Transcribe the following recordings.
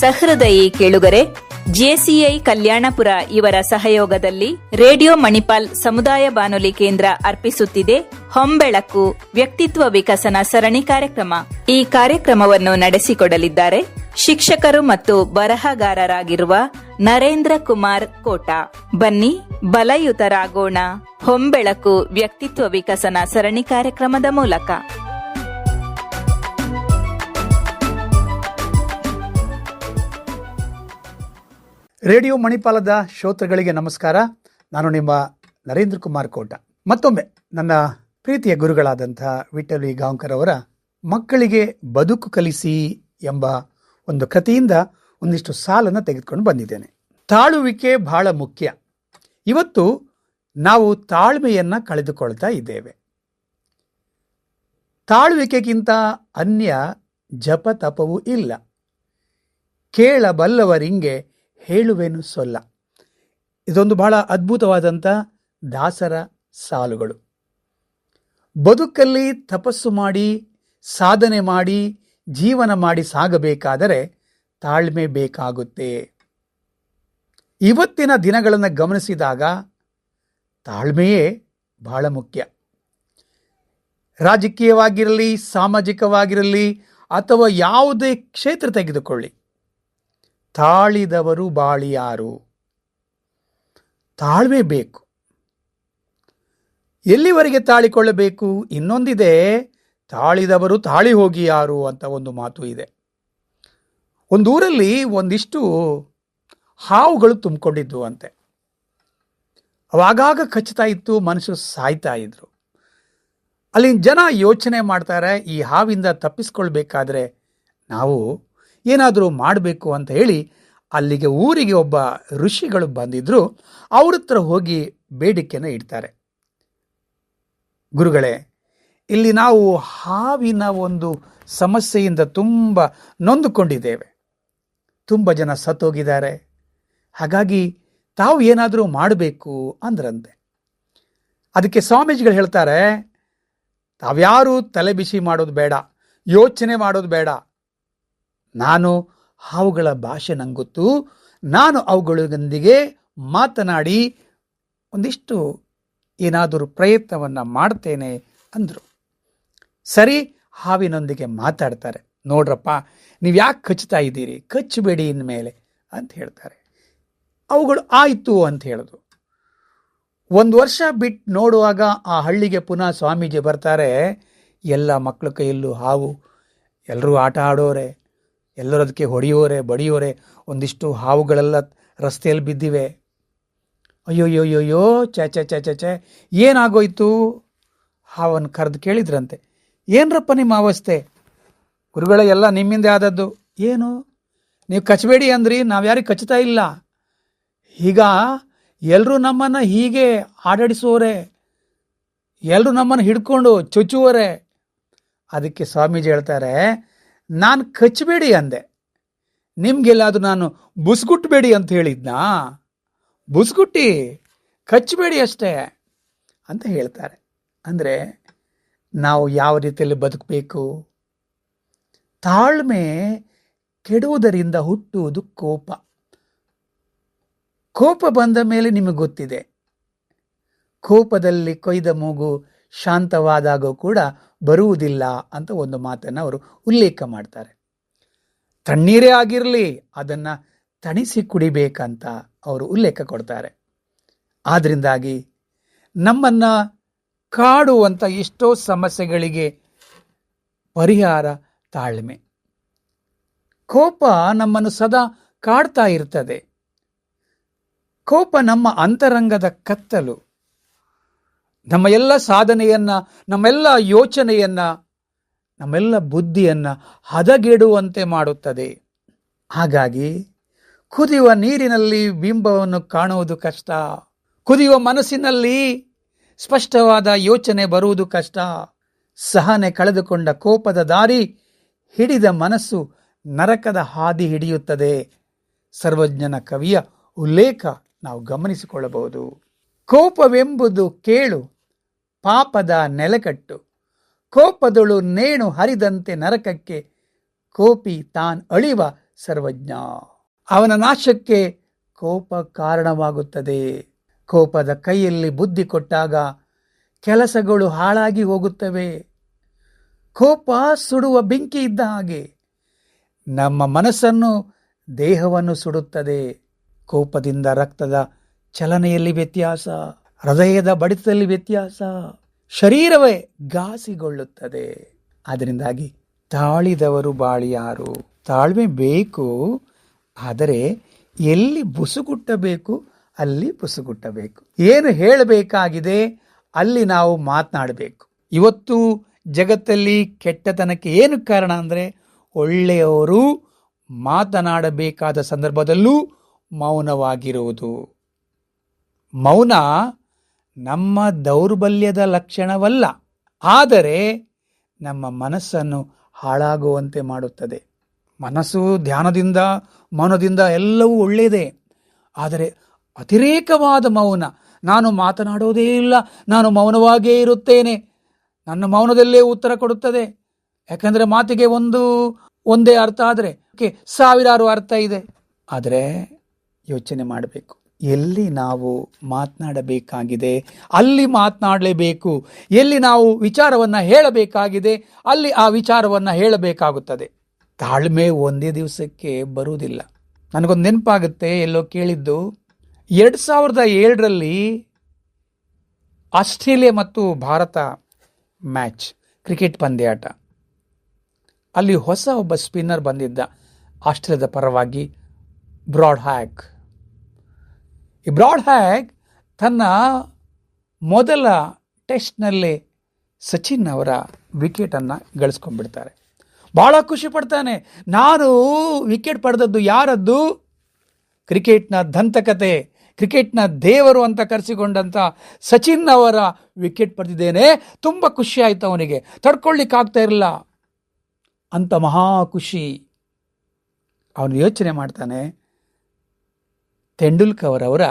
ಸಹೃದಯಿ ಕೇಳುಗರೆ, ಜೆಸಿಐ ಕಲ್ಯಾಣಪುರ ಇವರ ಸಹಯೋಗದಲ್ಲಿ ರೇಡಿಯೋ ಮಣಿಪಾಲ್ ಸಮುದಾಯ ಬಾನುಲಿ ಕೇಂದ್ರ ಅರ್ಪಿಸುತ್ತಿದೆ. ಹೊಂಬೆಳಕು ವ್ಯಕ್ತಿತ್ವ ವಿಕಸನ ಸರಣಿ ಕಾರ್ಯಕ್ರಮ. ಈ ಕಾರ್ಯಕ್ರಮವನ್ನು ನಡೆಸಿಕೊಡಲಿದ್ದಾರೆ ಶಿಕ್ಷಕರು ಮತ್ತು ಬರಹಗಾರರಾಗಿರುವ ನರೇಂದ್ರ ಕುಮಾರ್ ಕೋಟ. ಬನ್ನಿ, ಬಲಯುತರಾಗೋಣ. ಹೊಂಬೆಳಕು ವ್ಯಕ್ತಿತ್ವ ವಿಕಸನ ಸರಣಿ ಕಾರ್ಯಕ್ರಮದ ಮೂಲಕ. ರೇಡಿಯೋ ಮಣಿಪಾಲದ ಶ್ರೋತೃಗಳಿಗೆ ನಮಸ್ಕಾರ. ನಾನು ನಿಮ್ಮ ನರೇಂದ್ರ ಕುಮಾರ್ ಕೋಟ. ಮತ್ತೊಮ್ಮೆ ನನ್ನ ಪ್ರೀತಿಯ ಗುರುಗಳಾದಂಥ ವಿಠಲಿ ಗಾಂವ್ಕರ್ ಅವರ ಮಕ್ಕಳಿಗೆ ಬದುಕು ಕಲಿಸಿ ಎಂಬ ಒಂದು ಕಥೆಯಿಂದ ಒಂದಿಷ್ಟು ಸಾಲನ್ನು ತೆಗೆದುಕೊಂಡು ಬಂದಿದ್ದೇನೆ. ತಾಳುವಿಕೆ ಬಹಳ ಮುಖ್ಯ. ಇವತ್ತು ನಾವು ತಾಳ್ಮೆಯನ್ನು ಕಳೆದುಕೊಳ್ತಾ ಇದ್ದೇವೆ. ತಾಳುವಿಕೆಗಿಂತ ಅನ್ಯ ಜಪ ತಪವೂ ಇಲ್ಲ. ಕೇಳಬಲ್ಲವರಿಂಗೆ ಹೇಳುವೆನು ಸೊಲ್ಲ. ಇದೊಂದು ಬಹಳ ಅದ್ಭುತವಾದಂಥ ದಾಸರ ಸಾಲುಗಳು. ಬದುಕಲ್ಲಿ ತಪಸ್ಸು ಮಾಡಿ, ಸಾಧನೆ ಮಾಡಿ, ಜೀವನ ಮಾಡಿ ಸಾಗಬೇಕಾದರೆ ತಾಳ್ಮೆ ಬೇಕಾಗುತ್ತೆ. ಇವತ್ತಿನ ದಿನಗಳನ್ನು ಗಮನಿಸಿದಾಗ ತಾಳ್ಮೆಯೇ ಬಹಳ ಮುಖ್ಯ. ರಾಜಕೀಯವಾಗಿರಲಿ, ಸಾಮಾಜಿಕವಾಗಿರಲಿ, ಅಥವಾ ಯಾವುದೇ ಕ್ಷೇತ್ರ ತೆಗೆದುಕೊಳ್ಳಿ ತಾಳಿದವರು ಬಾಳಿಯಾರು. ತಾಳ್ವೆ ಬೇಕು. ಎಲ್ಲಿವರೆಗೆ ತಾಳಿಕೊಳ್ಳಬೇಕು? ಇನ್ನೊಂದಿದೆ, ತಾಳಿದವರು ತಾಳಿ ಹೋಗಿ ಯಾರು ಅಂತ ಒಂದು ಮಾತು ಇದೆ. ಒಂದೂರಲ್ಲಿ ಒಂದಿಷ್ಟು ಹಾವುಗಳು ತುಂಬಿಕೊಂಡಿದ್ದು ಅಂತೆ. ಅವಾಗಾಗ ಕಚ್ಚುತ್ತಾ ಇತ್ತು, ಮನುಷ್ಯರು ಸಾಯ್ತಾ ಇದ್ರು. ಅಲ್ಲಿನ ಜನ ಯೋಚನೆ ಮಾಡ್ತಾರೆ, ಈ ಹಾವಿಂದ ತಪ್ಪಿಸ್ಕೊಳ್ಬೇಕಾದ್ರೆ ನಾವು ಏನಾದರೂ ಮಾಡಬೇಕು ಅಂತ ಹೇಳಿ ಅಲ್ಲಿಗೆ ಊರಿಗೆ ಒಬ್ಬ ಋಷಿಗಳು ಬಂದಿದ್ರು. ಅವ್ರ ಹತ್ರ ಹೋಗಿ ಬೇಡಿಕೆಯನ್ನು ಇಡ್ತಾರೆ. ಗುರುಗಳೇ, ಇಲ್ಲಿ ನಾವು ಹಾವಿನ ಒಂದು ಸಮಸ್ಯೆಯಿಂದ ತುಂಬ ನೊಂದುಕೊಂಡಿದ್ದೇವೆ. ತುಂಬ ಜನ ಸತ್ತೋಗಿದ್ದಾರೆ. ಹಾಗಾಗಿ ತಾವು ಏನಾದರೂ ಮಾಡಬೇಕು ಅಂದ್ರಂತೆ. ಅದಕ್ಕೆ ಸ್ವಾಮೀಜಿಗಳು ಹೇಳ್ತಾರೆ, ತಾವ್ಯಾರೂ ತಲೆ ಬಿಸಿ ಮಾಡೋದು ಬೇಡ, ಯೋಚನೆ ಮಾಡೋದು ಬೇಡ. ನಾನು ಹಾವುಗಳ ಭಾಷೆ ನಂಗೊತ್ತು. ಗೊತ್ತು ನಾನು ಅವುಗಳೊಂದಿಗೆ ಮಾತನಾಡಿ ಒಂದಿಷ್ಟು ಏನಾದರೂ ಪ್ರಯತ್ನವನ್ನು ಮಾಡ್ತೇನೆ ಅಂದರು. ಸರಿ, ಹಾವಿನೊಂದಿಗೆ ಮಾತಾಡ್ತಾರೆ. ನೋಡ್ರಪ್ಪ, ನೀವು ಯಾಕೆ ಕಚ್ತಾ ಇದ್ದೀರಿ? ಕಚ್ಚಬೇಡಿ ಇನ್ಮೇಲೆ ಅಂತ ಹೇಳ್ತಾರೆ. ಅವುಗಳು ಆಯಿತು ಅಂತ ಹೇಳಿದ್ರು ಒಂದು ವರ್ಷ ಬಿಟ್ಟು ನೋಡುವಾಗ ಆ ಹಳ್ಳಿಗೆ ಪುನಃ ಸ್ವಾಮೀಜಿ ಬರ್ತಾರೆ. ಎಲ್ಲ ಮಕ್ಕಳ ಕೈಯಲ್ಲೂ ಹಾವು ಎಲ್ಲರೂ ಆಟ ಆಡೋರೆ. ಎಲ್ಲರೂ ಅದಕ್ಕೆ ಹೊಡೆಯೋರೆ, ಬಡಿಯೋರೆ, ಒಂದಿಷ್ಟು ಹಾವುಗಳೆಲ್ಲ ರಸ್ತೆಯಲ್ಲಿ ಬಿದ್ದಿವೆ. ಅಯ್ಯೋಯ್ಯೋಯ್ಯೋಯ್ಯೋ ಚ ಚ ಚ ಚ ಚೆ ಏನಾಗೋಯ್ತು? ಹಾವನ್ನು ಕರೆದು ಕೇಳಿದ್ರಂತೆ. ಏನ್ರಪ್ಪ ನಿಮ್ಮ ಅವಸ್ಥೆ? ಗುರುಗಳ, ಎಲ್ಲ ನಿಮ್ಮಿಂದ ಆದದ್ದು. ಏನು? ನೀವು ಕಚ್ಚಬೇಡಿ ಅಂದ್ರಿ, ನಾವು ಯಾರಿಗೆ ಕಚ್ಚುತ್ತಾ ಇಲ್ಲ. ಈಗ ಎಲ್ಲರೂ ನಮ್ಮನ್ನು ಹೀಗೆ ಆಡಡಿಸೋರೆ ಎಲ್ಲರೂ ನಮ್ಮನ್ನು ಹಿಡ್ಕೊಂಡು ಚುಚ್ಚುವರೆ. ಅದಕ್ಕೆ ಸ್ವಾಮೀಜಿ ಹೇಳ್ತಾರೆ ನಾನು ಕಚ್ಚಬೇಡಿ ಅಂದೆ. ನಿಮ್ಗೆಲ್ಲಾದರೂ ನಾನು ಬುಸ್ಗುಟ್ಬೇಡಿ ಅಂತ ಹೇಳಿದ್ನಾ? ಬುಸ್ಗುಟ್ಟಿ ಕಚ್ಚಬೇಡಿ ಅಷ್ಟೇ ಅಂತ ಹೇಳ್ತಾರೆ. ಅಂದರೆ ನಾವು ಯಾವ ರೀತಿಯಲ್ಲಿ ಬದುಕಬೇಕು? ತಾಳ್ಮೆ ಕೆಡುವುದರಿಂದ ಹುಟ್ಟುವುದು ಕೋಪ. ಕೋಪ ಬಂದ ಮೇಲೆ ನಿಮಗೆ ಗೊತ್ತಿದೆ. ಕೋಪದಲ್ಲಿ ಕೊಯ್ದ ಮೂಗು ಶಾಂತವಾದಾಗ ಕೂಡ ಬರುವುದಿಲ್ಲ ಅಂತ ಒಂದು ಮಾತನ್ನು ಅವರು ಉಲ್ಲೇಖ ಮಾಡ್ತಾರೆ. ತಣ್ಣೀರೇ ಆಗಿರಲಿ, ಅದನ್ನು ತಣಿಸಿ ಕುಡಿಬೇಕಂತ ಅವರು ಉಲ್ಲೇಖ ಕೊಡ್ತಾರೆ. ಆದ್ರಿಂದಾಗಿ ನಮ್ಮನ್ನು ಕಾಡುವಂಥ ಎಷ್ಟೋ ಸಮಸ್ಯೆಗಳಿಗೆ ಪರಿಹಾರ ತಾಳ್ಮೆ. ಕೋಪ ನಮ್ಮನ್ನು ಸದಾ ಕಾಡ್ತಾ ಇರ್ತದೆ. ಕೋಪ ನಮ್ಮ ಅಂತರಂಗದ ಕತ್ತಲು. ನಮ್ಮ ಎಲ್ಲ ಸಾಧನೆಯನ್ನ, ನಮ್ಮೆಲ್ಲ ಯೋಚನೆಯನ್ನ, ನಮ್ಮೆಲ್ಲ ಬುದ್ಧಿಯನ್ನ ಹದಗೆಡುವಂತೆ ಮಾಡುತ್ತದೆ. ಹಾಗಾಗಿ ಕುದಿಯುವ ನೀರಿನಲ್ಲಿ ಬಿಂಬವನ್ನು ಕಾಣುವುದು ಕಷ್ಟ. ಕುದಿಯುವ ಮನಸ್ಸಿನಲ್ಲಿ ಸ್ಪಷ್ಟವಾದ ಯೋಚನೆ ಬರುವುದು ಕಷ್ಟ. ಸಹನೆ ಕಳೆದುಕೊಂಡ ಕೋಪದ ದಾರಿ ಹಿಡಿದ ಮನಸ್ಸು ನರಕದ ಹಾದಿ ಹಿಡಿಯುತ್ತದೆ. ಸರ್ವಜ್ಞನ ಕವಿಯ ಉಲ್ಲೇಖ ನಾವು ಗಮನಿಸಿಕೊಳ್ಳಬಹುದು. ಕೋಪವೆಂಬುದು ಕೇಳು, ಪಾಪದ ನೆಲಕಟ್ಟು. ಕೋಪದಳು ನೇಣು ಹರಿದಂತೆ ನರಕಕ್ಕೆ ಕೋಪಿ ತಾನ್ ಅಳಿವ ಸರ್ವಜ್ಞ. ಅವನ ನಾಶಕ್ಕೆ ಕೋಪ ಕಾರಣವಾಗುತ್ತದೆ. ಕೋಪದ ಕೈಯಲ್ಲಿ ಬುದ್ಧಿ ಕೊಟ್ಟಾಗ ಕೆಲಸಗಳು ಹಾಳಾಗಿ ಹೋಗುತ್ತವೆ. ಕೋಪ ಸುಡುವ ಬೆಂಕಿ ಇದ್ದ ಹಾಗೆ ನಮ್ಮ ಮನಸ್ಸನ್ನು ದೇಹವನ್ನು ಸುಡುತ್ತದೆ. ಕೋಪದಿಂದ ರಕ್ತದ ಚಲನೆಯಲ್ಲಿ ವ್ಯತ್ಯಾಸ, ಹೃದಯದ ಬಡಿತದಲ್ಲಿ ವ್ಯತ್ಯಾಸ, ಶರೀರವೇ ಘಾಸಿಗೊಳ್ಳುತ್ತದೆ. ಅದರಿಂದಾಗಿ ತಾಳಿದವರು ಬಾಳಿಯಾರು. ತಾಳ್ಮೆ ಬೇಕು, ಆದರೆ ಎಲ್ಲಿ ಬುಸುಗುಟ್ಟಬೇಕು, ಅಲ್ಲಿ ಬುಸುಗುಟ್ಟಬೇಕು. ಏನು ಹೇಳಬೇಕಾಗಿದೆ, ಅಲ್ಲಿ ನಾವು ಮಾತನಾಡಬೇಕು. ಇವತ್ತು ಜಗತ್ತಲ್ಲಿ ಕೆಟ್ಟತನಕ್ಕೆ ಏನು ಕಾರಣ ಅಂದರೆ, ಒಳ್ಳೆಯವರು ಮಾತನಾಡಬೇಕಾದ ಸಂದರ್ಭದಲ್ಲೂ ಮೌನವಾಗಿರುವುದು. ಮೌನ ನಮ್ಮ ದೌರ್ಬಲ್ಯದ ಲಕ್ಷಣವಲ್ಲ, ಆದರೆ ನಮ್ಮ ಮನಸ್ಸನ್ನು ಹಾಳಾಗುವಂತೆ ಮಾಡುತ್ತದೆ. ಮನಸ್ಸು ಧ್ಯಾನದಿಂದ, ಮೌನದಿಂದ ಎಲ್ಲವೂ ಒಳ್ಳೆಯದೇ, ಆದರೆ ಅತಿರೇಕವಾದ ಮೌನ, ನಾನು ಮಾತನಾಡೋದೇ ಇಲ್ಲ, ನಾನು ಮೌನವಾಗೇ ಇರುತ್ತೇನೆ, ನನ್ನ ಮೌನದಲ್ಲೇ ಉತ್ತರ ಕೊಡುತ್ತದೆ. ಯಾಕಂದರೆ ಮಾತಿಗೆ ಒಂದು, ಒಂದೇ ಅರ್ಥ ಆದರೆ ಸಾವಿರಾರು ಅರ್ಥ ಇದೆ. ಆದರೆ ಯೋಚನೆ ಮಾಡಬೇಕು. ಎಲ್ಲಿ ನಾವು ಮಾತನಾಡಬೇಕಾಗಿದೆ? ಅಲ್ಲಿ ಮಾತನಾಡಲೇಬೇಕು. ಎಲ್ಲಿ ನಾವು ವಿಚಾರವನ್ನು ಹೇಳಬೇಕಾಗಿದೆ? ಅಲ್ಲಿ ಆ ವಿಚಾರವನ್ನು ಹೇಳಬೇಕಾಗುತ್ತದೆ. ತಾಳ್ಮೆ ಒಂದೇ ದಿವಸಕ್ಕೆ ಬರುವುದಿಲ್ಲ. ನನಗೊಂದು ನೆನಪಾಗುತ್ತೆ, ಎಲ್ಲೋ ಕೇಳಿದ್ದು. ಎರಡು ಸಾವಿರದ ಏಳರಲ್ಲಿ ಆಸ್ಟ್ರೇಲಿಯಾ ಮತ್ತು ಭಾರತ ಮ್ಯಾಚ್, ಕ್ರಿಕೆಟ್ ಪಂದ್ಯಾಟ. ಅಲ್ಲಿ ಹೊಸ ಒಬ್ಬ ಸ್ಪಿನ್ನರ್ ಬಂದಿದ್ದ. ಆಸ್ಟ್ರೇಲಿಯಾದ ಪರವಾಗಿ ಬ್ರಾಡ್ ಹ್ಯಾಕ್ ಈ ಬ್ರಾಡ್ ಹ್ಯಾಗ್ ತನ್ನ ಮೊದಲ ಟೆಸ್ಟ್ನಲ್ಲಿ ಸಚಿನ್ ಅವರ ವಿಕೆಟನ್ನು ಗಳಿಸ್ಕೊಂಡ್ಬಿಡ್ತಾರೆ. ಭಾಳ ಖುಷಿ ಪಡ್ತಾನೆ. ನಾನು ವಿಕೆಟ್ ಪಡೆದದ್ದು ಯಾರದ್ದು? ಕ್ರಿಕೆಟ್ನ ದಂತಕತೆ, ಕ್ರಿಕೆಟ್ನ ದೇವರು ಅಂತ ಕರೆಸಿಕೊಂಡಂಥ ಸಚಿನ್ ಅವರ ವಿಕೆಟ್ ಪಡೆದಿದ್ದೇನೆ. ತುಂಬ ಖುಷಿ ಆಯಿತು ಅವನಿಗೆ. ತಡ್ಕೊಳ್ಳಿಕ್ಕಾಗ್ತಾ ಇರಲಿಲ್ಲ. ಅಂತ ಮಹಾ ಖುಷಿ. ಅವನು ಯೋಚನೆ ಮಾಡ್ತಾನೆ ತೆಂಡೂಲ್ಕರ್ ಅವರ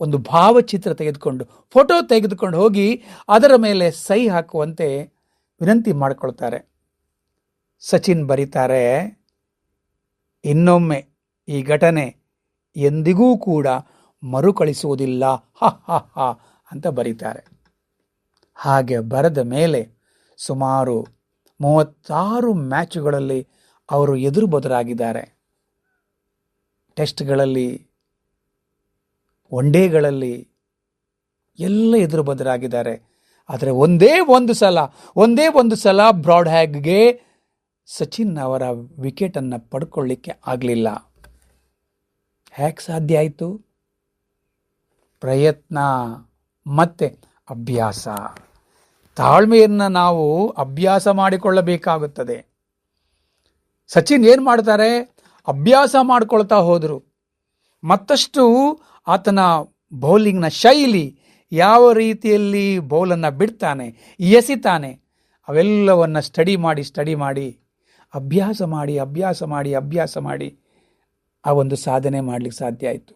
ಒಂದು ಭಾವಚಿತ್ರ ತೆಗೆದುಕೊಂಡು ಫೋಟೋ ತೆಗೆದುಕೊಂಡು ಹೋಗಿ ಅದರ ಮೇಲೆ ಸಹಿ ಹಾಕುವಂತೆ ವಿನಂತಿ ಮಾಡಿಕೊಳ್ತಾರೆ. ಸಚಿನ್ ಬರೀತಾರೆ, ಇನ್ನೊಮ್ಮೆ ಈ ಘಟನೆ ಎಂದಿಗೂ ಕೂಡ ಮರುಕಳಿಸುವುದಿಲ್ಲ, ಹ ಹ ಹ, ಅಂತ ಬರೀತಾರೆ. ಹಾಗೆ ಬರೆದ ಮೇಲೆ ಸುಮಾರು ಮೂವತ್ತಾರು ಮ್ಯಾಚುಗಳಲ್ಲಿ ಅವರು ಎದುರು ಬದುರಾಗಿದ್ದಾರೆ ಟೆಸ್ಟ್ಗಳಲ್ಲಿ ಒನ್ ಎಲ್ಲ ಎದುರು ಬದರಾಗಿದ್ದಾರೆ. ಆದರೆ ಒಂದೇ ಒಂದು ಸಲ, ಒಂದೇ ಒಂದು ಸಲ ಬ್ರಾಡ್ ಹ್ಯಾಗ್ಗೆ ಸಚಿನ್ ಅವರ ವಿಕೆಟನ್ನು ಪಡ್ಕೊಳ್ಳಿಕ್ಕೆ ಆಗಲಿಲ್ಲ. ಹ್ಯಾಕ್ ಸಾಧ್ಯ ಆಯಿತು? ಪ್ರಯತ್ನ ಮತ್ತೆ ಅಭ್ಯಾಸ. ತಾಳ್ಮೆಯನ್ನು ನಾವು ಅಭ್ಯಾಸ ಮಾಡಿಕೊಳ್ಳಬೇಕಾಗುತ್ತದೆ. ಸಚಿನ್ ಏನು ಮಾಡ್ತಾರೆ? ಅಭ್ಯಾಸ ಮಾಡ್ಕೊಳ್ತಾ ಹೋದರು. ಮತ್ತಷ್ಟು ಆತನ ಬೌಲಿಂಗ್ನ ಶೈಲಿ ಯಾವ ರೀತಿಯಲ್ಲಿ ಬೌಲನ್ನು ಬಿಡ್ತಾನೆ, ಎಸಿತಾನೆ, ಅವೆಲ್ಲವನ್ನು ಸ್ಟಡಿ ಮಾಡಿ ಸ್ಟಡಿ ಮಾಡಿ, ಅಭ್ಯಾಸ ಮಾಡಿ ಅಭ್ಯಾಸ ಮಾಡಿ ಅಭ್ಯಾಸ ಮಾಡಿ ಆ ಒಂದು ಸಾಧನೆ ಮಾಡಲಿಕ್ಕೆ ಸಾಧ್ಯ ಆಯಿತು.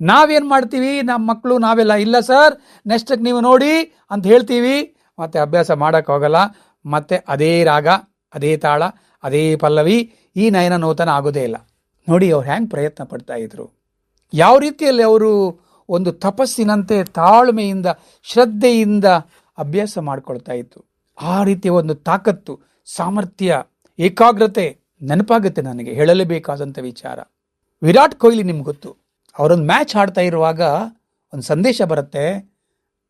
ನಾವೇನು ಮಾಡ್ತೀವಿ? ನಮ್ಮ ಮಕ್ಕಳು ನಾವೆಲ್ಲ, ಇಲ್ಲ ಸರ್ ನೆಕ್ಸ್ಟಕ್ಕೆ ನೀವು ನೋಡಿ ಅಂತ ಹೇಳ್ತೀವಿ. ಮತ್ತು ಅಭ್ಯಾಸ ಮಾಡೋಕ್ಕಾಗಲ್ಲ ಮತ್ತು ಅದೇ ರಾಗ, ಅದೇ ತಾಳ, ಅದೇ ಪಲ್ಲವಿ ಈ ನಯನ ನೂತನ ಆಗೋದೇ ಇಲ್ಲ. ನೋಡಿ ಅವ್ರು ಹ್ಯಾಂಗೆ ಪ್ರಯತ್ನ ಪಡ್ತಾ ಇದ್ರು. ಯಾವ ರೀತಿಯಲ್ಲಿ ಅವರು ಒಂದು ತಪಸ್ಸಿನಂತೆ ತಾಳ್ಮೆಯಿಂದ, ಶ್ರದ್ಧೆಯಿಂದ ಅಭ್ಯಾಸ ಮಾಡಿಕೊಳ್ತಾ ಇತ್ತು. ಆ ರೀತಿಯ ಒಂದು ತಾಕತ್ತು, ಸಾಮರ್ಥ್ಯ, ಏಕಾಗ್ರತೆ ನೆನಪಾಗುತ್ತೆ ನನಗೆ, ಹೇಳಲೇಬೇಕಾದಂಥ ವಿಚಾರ. ವಿರಾಟ್ ಕೊಹ್ಲಿ ನಿಮ್ಗೆ ಗೊತ್ತು, ಅವರೊಂದು ಮ್ಯಾಚ್ ಆಡ್ತಾ ಇರುವಾಗ ಒಂದು ಸಂದೇಶ ಬರುತ್ತೆ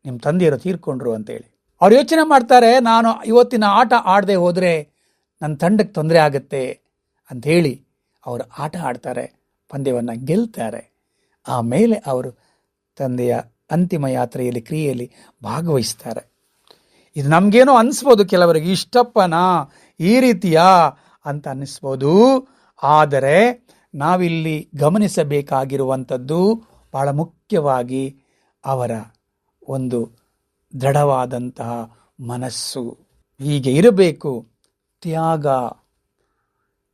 ನಿಮ್ಮ ತಂದೆಯರು ತೀರ್ಕೊಂಡ್ರು ಅಂತೇಳಿ. ಅವ್ರು ಯೋಚನೆ ಮಾಡ್ತಾರೆ, ನಾನು ಇವತ್ತಿನ ಆಟ ಆಡದೆ ಹೋದರೆ ನನ್ನ ತಂಡಕ್ಕೆ ತೊಂದರೆ ಆಗುತ್ತೆ ಅಂಥೇಳಿ ಅವರು ಆಟ ಆಡ್ತಾರೆ, ಪಂದ್ಯವನ್ನು ಗೆಲ್ತಾರೆ. ಆಮೇಲೆ ಅವರು ತಂದೆಯ ಅಂತಿಮ ಯಾತ್ರೆಯಲ್ಲಿ, ಕ್ರಿಯೆಯಲ್ಲಿ ಭಾಗವಹಿಸ್ತಾರೆ. ಇದು ನಮಗೇನೋ ಅನಿಸ್ಬೋದು ಕೆಲವರಿಗೆ, ಇಷ್ಟಪ್ಪನಾ, ಈ ರೀತಿಯ ಅಂತ ಅನ್ನಿಸ್ಬೋದು ಆದರೆ ನಾವಿಲ್ಲಿ ಗಮನಿಸಬೇಕಾಗಿರುವಂಥದ್ದು ಬಹಳ ಮುಖ್ಯವಾಗಿ ಅವರ ಒಂದು ದೃಢವಾದಂತಹ ಮನಸ್ಸು. ಹೀಗೆ ಇರಬೇಕು, ತ್ಯಾಗ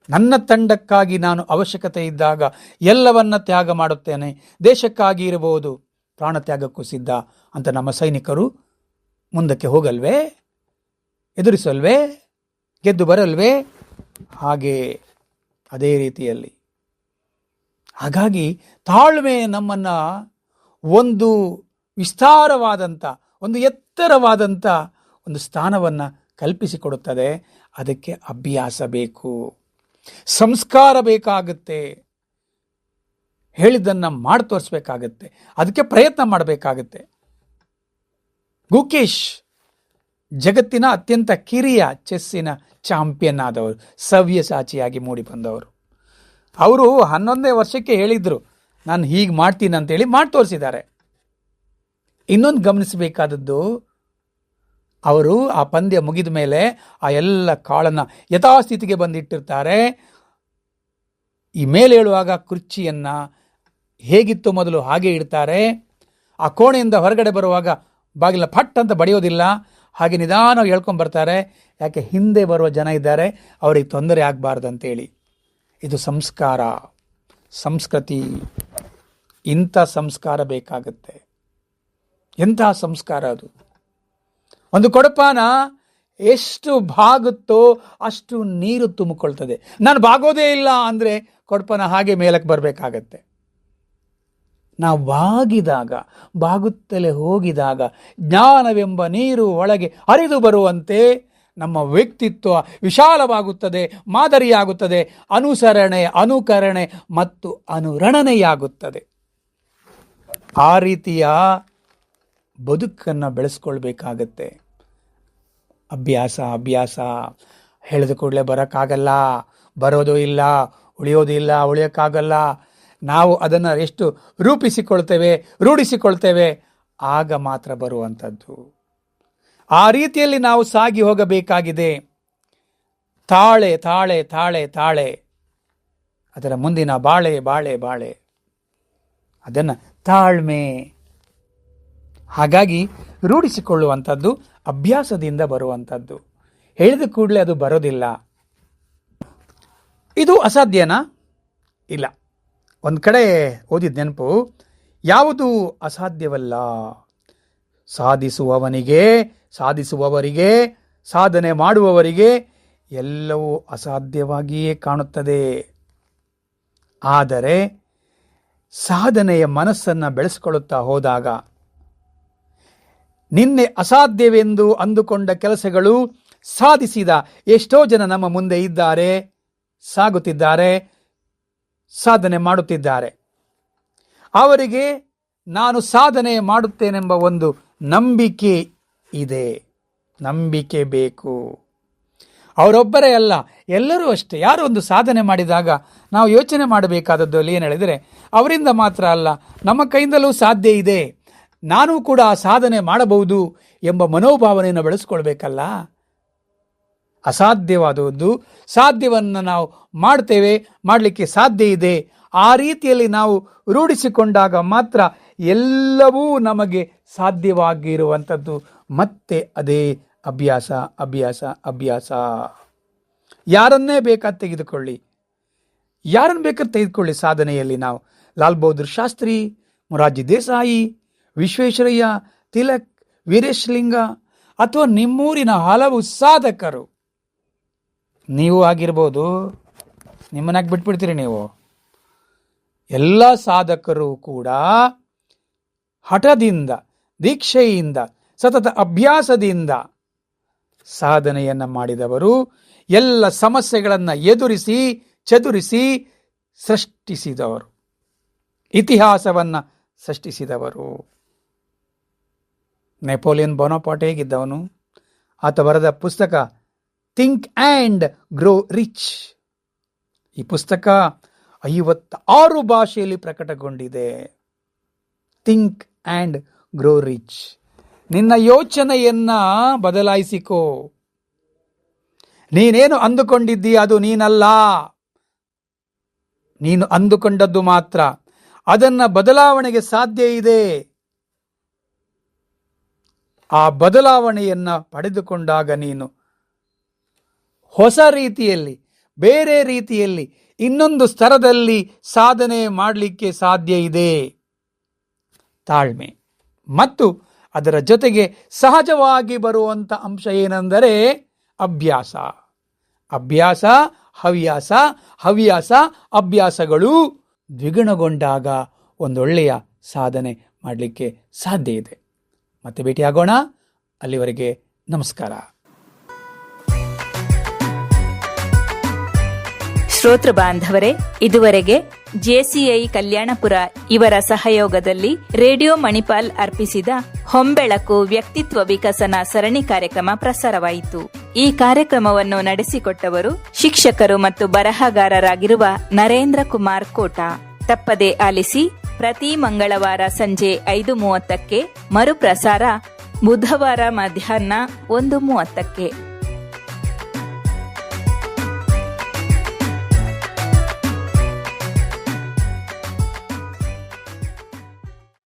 ನನ್ನ ತಂಡಕ್ಕಾಗಿ ನಾನು ಅವಶ್ಯಕತೆ ಇದ್ದಾಗ ಎಲ್ಲವನ್ನ ತ್ಯಾಗ ಮಾಡುತ್ತೇನೆ. ದೇಶಕ್ಕಾಗಿ ಇರಬಹುದು. ಪ್ರಾಣ ತ್ಯಾಗಕ್ಕೂ ಸಿದ್ಧ. ಅಂತ ನಮ್ಮ ಸೈನಿಕರು ಮುಂದಕ್ಕೆ ಹೋಗಲ್ವೇ? ಎದುರಿಸಲ್ವೇ? ಗೆದ್ದು ಬರಲ್ವೇ? ಹಾಗೆ ಅದೇ ರೀತಿಯಲ್ಲಿ. ಹಾಗಾಗಿ ತಾಳ್ಮೆ ನಮ್ಮನ್ನ ಒಂದು ವಿಸ್ತಾರವಾದಂಥ ಒಂದು ಎತ್ತರವಾದಂಥ ಒಂದು ಸ್ಥಾನವನ್ನು ಕಲ್ಪಿಸಿಕೊಡುತ್ತದೆ. ಅದಕ್ಕೆ ಅಭ್ಯಾಸ ಬೇಕು. ಸಂಸ್ಕಾರ ಬೇಕಾಗುತ್ತೆ. ಹೇಳಿದ್ದನ್ನು ಮಾಡಿ ತೋರಿಸ್ಬೇಕಾಗತ್ತೆ. ಅದಕ್ಕೆ ಪ್ರಯತ್ನ ಮಾಡಬೇಕಾಗತ್ತೆ. ಗುಕೇಶ್, ಜಗತ್ತಿನ ಅತ್ಯಂತ ಕಿರಿಯ ಚೆಸ್ಸಿನ ಚಾಂಪಿಯನ್ ಆದವರು ಸವ್ಯಸಾಚಿಯಾಗಿ ಮೂಡಿ ಬಂದವರು. ಅವರು ಹನ್ನೊಂದನೇ ವರ್ಷಕ್ಕೆ ಹೇಳಿದ್ರು, ನಾನು ಹೀಗೆ ಮಾಡ್ತೀನಿ ಅಂತೇಳಿ ಮಾಡಿ ತೋರಿಸಿದ್ದಾರೆ. ಇನ್ನೊಂದು ಗಮನಿಸಬೇಕಾದದ್ದು ಅವರು ಆ ಪಂದ್ಯ ಮುಗಿದ ಮೇಲೆ ಆ ಎಲ್ಲ ಕಾಳನ್ನು ಯಥಾಸ್ಥಿತಿಗೆ ಬಂದಿಟ್ಟಿರ್ತಾರೆ. ಈ ಮೇಲೆ ಹೇಳುವಾಗ ಕುರ್ಚಿಯನ್ನು ಹೇಗಿತ್ತು ಮೊದಲು ಹಾಗೆ ಇಡ್ತಾರೆ. ಆ ಕೋಣೆಯಿಂದ ಹೊರಗಡೆ ಬರುವಾಗ ಬಾಗಿಲ ಪಟ್ ಅಂತ ಬಡಿಯೋದಿಲ್ಲ. ಹಾಗೆ ನಿಧಾನವಾಗಿ ಹೇಳ್ಕೊಂಡು ಬರ್ತಾರೆ. ಯಾಕೆ ಹಿಂದೆ ಬರುವ ಜನ ಇದ್ದಾರೆ, ಅವರಿಗೆ ತೊಂದರೆ ಆಗಬಾರ್ದು ಅಂತೇಳಿ ಇದು ಸಂಸ್ಕಾರ. ಸಂಸ್ಕೃತಿ. ಇಂಥ ಸಂಸ್ಕಾರ ಬೇಕಾಗುತ್ತೆ. ಎಂಥ ಸಂಸ್ಕಾರ ಅದು? ಒಂದು ಕೊಡಪಾನ ಎಷ್ಟು ಬಾಗುತ್ತೋ ಅಷ್ಟು ನೀರು ತುಂಬಿಕೊಳ್ತದೆ. ನಾನು ಬಾಗೋದೇ ಇಲ್ಲ ಅಂದರೆ ಕೊಡಪಾನ ಹಾಗೆ ಮೇಲಕ್ಕೆ ಬರಬೇಕಾಗತ್ತೆ. ನಾವು ಬಾಗಿದಾಗ, ಬಾಗುತ್ತಲೇ ಹೋಗಿದಾಗ, ಜ್ಞಾನವೆಂಬ ನೀರು ಒಳಗೆ ಹರಿದು ಬರುವಂತೆ ನಮ್ಮ ವ್ಯಕ್ತಿತ್ವ ವಿಶಾಲವಾಗುತ್ತದೆ, ಮಾದರಿಯಾಗುತ್ತದೆ, ಅನುಸರಣೆ, ಅನುಕರಣೆ ಮತ್ತು ಅನುರಣನೆಯಾಗುತ್ತದೆ. ಆ ರೀತಿಯ ಬದುಕನ್ನು ಬೆಳೆಸ್ಕೊಳ್ಬೇಕಾಗತ್ತೆ. ಅಭ್ಯಾಸ ಅಭ್ಯಾಸ. ಹೇಳಿದ ಕೂಡಲೇ ಬರೋಕ್ಕಾಗಲ್ಲ, ಬರೋದು ಇಲ್ಲ, ಉಳಿಯೋದು ಇಲ್ಲ, ಉಳಿಯೋಕ್ಕಾಗಲ್ಲ. ನಾವು ಅದನ್ನು ಎಷ್ಟು ರೂಪಿಸಿಕೊಳ್ತೇವೆ, ರೂಢಿಸಿಕೊಳ್ತೇವೆ, ಆಗ ಮಾತ್ರ ಬರುವಂಥದ್ದು. ಆ ರೀತಿಯಲ್ಲಿ ನಾವು ಸಾಗಿ ಹೋಗಬೇಕಾಗಿದೆ. ತಾಳೆ ತಾಳೆ ತಾಳೆ ತಾಳೆ. ಅದರ ಮುಂದಿನ ಬಾಳೆ ಬಾಳೆ ಬಾಳೆ. ಅದನ್ನು ತಾಳ್ಮೆ. ಹಾಗಾಗಿ ರೂಢಿಸಿಕೊಳ್ಳುವಂಥದ್ದು ಅಭ್ಯಾಸದಿಂದ ಬರುವಂಥದ್ದು ಹೇಳಿದ ಕೂಡಲೇ ಅದು ಬರೋದಿಲ್ಲ. ಇದು ಅಸಾಧ್ಯನಾ? ಇಲ್ಲ. ಒಂದು ಕಡೆ ಓದಿದ ನೆನಪು, ಯಾವುದು ಅಸಾಧ್ಯವಲ್ಲ? ಸಾಧಿಸುವವನಿಗೆ, ಸಾಧಿಸುವವರಿಗೆ, ಸಾಧನೆ ಮಾಡುವವರಿಗೆ ಎಲ್ಲವೂ ಅಸಾಧ್ಯವಾಗಿಯೇ ಕಾಣುತ್ತದೆ. ಆದರೆ ಸಾಧನೆಯ ಮನಸ್ಸನ್ನು ಬೆಳೆಸಿಕೊಳ್ಳುತ್ತಾ ಹೋದಾಗ ನಿನ್ನೆ ಅಸಾಧ್ಯವೆಂದು ಅಂದುಕೊಂಡ ಕೆಲಸಗಳು ಸಾಧಿಸಿದ ಎಷ್ಟೋ ಜನ ನಮ್ಮ ಮುಂದೆ ಇದ್ದಾರೆ, ಸಾಗುತ್ತಿದ್ದಾರೆ, ಸಾಧನೆ ಮಾಡುತ್ತಿದ್ದಾರೆ. ಅವರಿಗೆ ನಾನು ಸಾಧನೆ ಮಾಡುತ್ತೇನೆಂಬ ಒಂದು ನಂಬಿಕೆ ಇದೆ. ನಂಬಿಕೆ ಬೇಕು. ಅವರೊಬ್ಬರೇ ಅಲ್ಲ, ಎಲ್ಲರೂ ಅಷ್ಟೇ. ಯಾರು ಒಂದು ಸಾಧನೆ ಮಾಡಿದಾಗ ನಾವು ಯೋಚನೆ ಮಾಡಬೇಕಾದದ್ದು ಅಲ್ಲಿ ಏನು ಹೇಳಿದರೆ, ಅವರಿಂದ ಮಾತ್ರ ಅಲ್ಲ, ನಮ್ಮ ಕೈಯಿಂದಲೂ ಸಾಧ್ಯ ಇದೆ. ನಾನು ಕೂಡ ಆ ಸಾಧನೆ ಮಾಡಬಹುದು ಎಂಬ ಮನೋಭಾವನೆಯನ್ನು ಬೆಳೆಸ್ಕೊಳ್ಬೇಕಲ್ಲ? ಅಸಾಧ್ಯವಾದದ್ದು. ಸಾಧ್ಯವನ್ನು ನಾವು ಮಾಡ್ತೇವೆ, ಮಾಡಲಿಕ್ಕೆ ಸಾಧ್ಯ ಇದೆ. ಆ ರೀತಿಯಲ್ಲಿ ನಾವು ರೂಢಿಸಿಕೊಂಡಾಗ ಮಾತ್ರ ಎಲ್ಲವೂ ನಮಗೆ ಸಾಧ್ಯವಾಗಿರುವಂಥದ್ದು. ಮತ್ತೆ ಅದೇ ಅಭ್ಯಾಸ ಅಭ್ಯಾಸ ಅಭ್ಯಾಸ. ಯಾರನ್ನೇ ಬೇಕಾದ ತೆಗೆದುಕೊಳ್ಳಿ. ಯಾರನ್ನು ಬೇಕಾದ ತೆಗೆದುಕೊಳ್ಳಿ ಸಾಧನೆಯಲ್ಲಿ ನಾವು? ಲಾಲ್ ಬಹದ್ದೂರ್ ಶಾಸ್ತ್ರಿ, ಮೊರಾರ್ಜಿ ದೇಸಾಯಿ ವಿಶ್ವೇಶ್ವರಯ್ಯ, ತಿಲಕ್, ವೀರೇಶ್ಲಿಂಗ ಅಥವಾ ನಿಮ್ಮೂರಿನ ಹಲವು ಸಾಧಕರು. ನೀವು ಆಗಿರ್ಬೋದು, ನಿಮ್ಮನ್ನಾಗಿ ಬಿಟ್ಬಿಡ್ತೀರಿ ನೀವು. ಎಲ್ಲ ಸಾಧಕರು ಕೂಡ ಹಠದಿಂದ, ದೀಕ್ಷೆಯಿಂದ, ಸತತ ಅಭ್ಯಾಸದಿಂದ ಸಾಧನೆಯನ್ನು ಮಾಡಿದವರು, ಎಲ್ಲ ಸಮಸ್ಯೆಗಳನ್ನು ಎದುರಿಸಿ, ಚದುರಿಸಿ, ಸೃಷ್ಟಿಸಿದವರು. ಇತಿಹಾಸವನ್ನು ಸೃಷ್ಟಿಸಿದವರು. ನೆಪೋಲಿಯನ್ ಬೊನೋಪಾಟ್ ಹೇಗಿದ್ದವನು? ಆತ ಬರೆದ ಪುಸ್ತಕ ಥಿಂಕ್ ಆ್ಯಂಡ್ ಗ್ರೋ ರಿಚ್ ಈ ಪುಸ್ತಕ ಐವತ್ತಾರು ಭಾಷೆಯಲ್ಲಿ ಪ್ರಕಟಗೊಂಡಿದೆ. ಥಿಂಕ್ ಆ್ಯಂಡ್ ಗ್ರೋ ರಿಚ್ ನಿನ್ನ ಯೋಚನೆಯನ್ನ ಬದಲಾಯಿಸಿಕೋ. ನೀನೇನು ಅಂದುಕೊಂಡಿದ್ದೀಯ ಅದು ನೀನಲ್ಲ. ನೀನು ಅಂದುಕೊಂಡದ್ದು ಮಾತ್ರ. ಅದನ್ನ ಬದಲಾವಣೆಗೆ ಸಾಧ್ಯ ಇದೆ. ಆ ಬದಲಾವಣೆಯನ್ನ ಪಡೆದುಕೊಂಡಾಗ ನೀನು. ಹೊಸ ರೀತಿಯಲ್ಲಿ, ಬೇರೆ ರೀತಿಯಲ್ಲಿ, ಇನ್ನೊಂದು ಸ್ತರದಲ್ಲಿ ಸಾಧನೆ ಮಾಡಲಿಕ್ಕೆ ಸಾಧ್ಯ ಇದೆ. ತಾಳ್ಮೆ. ಮತ್ತು ಅದರ ಜೊತೆಗೆ ಸಹಜವಾಗಿ ಬರುವಂಥ ಅಂಶ ಏನೆಂದರೆ ಅಭ್ಯಾಸ. ಅಭ್ಯಾಸ, ಹವ್ಯಾಸ ಹವ್ಯಾಸ, ಅಭ್ಯಾಸಗಳು ದ್ವಿಗುಣಗೊಂಡಾಗ ಒಂದೊಳ್ಳೆಯ ಸಾಧನೆ ಮಾಡಲಿಕ್ಕೆ ಸಾಧ್ಯ ಇದೆ. ಮತ್ತೆ ಭೇಟಿಯಾಗೋಣ. ಅಲ್ಲಿವರೆಗೆ ನಮಸ್ಕಾರ. ಶ್ರೋತೃ ಬಾಂಧವರೇ, ಇದುವರೆಗೆ ಜೆಸಿಐ ಕಲ್ಯಾಣಪುರ ಇವರ ಸಹಯೋಗದಲ್ಲಿ ರೇಡಿಯೋ ಮಣಿಪಾಲ್ ಅರ್ಪಿಸಿದ ಹೊಂಬೆಳಕು ವ್ಯಕ್ತಿತ್ವ ವಿಕಸನ ಸರಣಿ ಕಾರ್ಯಕ್ರಮ ಪ್ರಸಾರವಾಯಿತು. ಈ ಕಾರ್ಯಕ್ರಮವನ್ನು ನಡೆಸಿಕೊಟ್ಟವರು ಶಿಕ್ಷಕರು ಮತ್ತು ಬರಹಗಾರರಾಗಿರುವ ನರೇಂದ್ರ ಕುಮಾರ್ ಕೋಟ. ತಪ್ಪದೆ ಆಲಿಸಿ ಪ್ರತಿ ಮಂಗಳವಾರ ಸಂಜೆ ಐದು ಮೂವತ್ತಕ್ಕೆ ಮರುಪ್ರಸಾರ ಬುಧವಾರ ಮಧ್ಯಾಹ್ನ ಒಂದು ಮೂವತ್ತಕ್ಕೆ.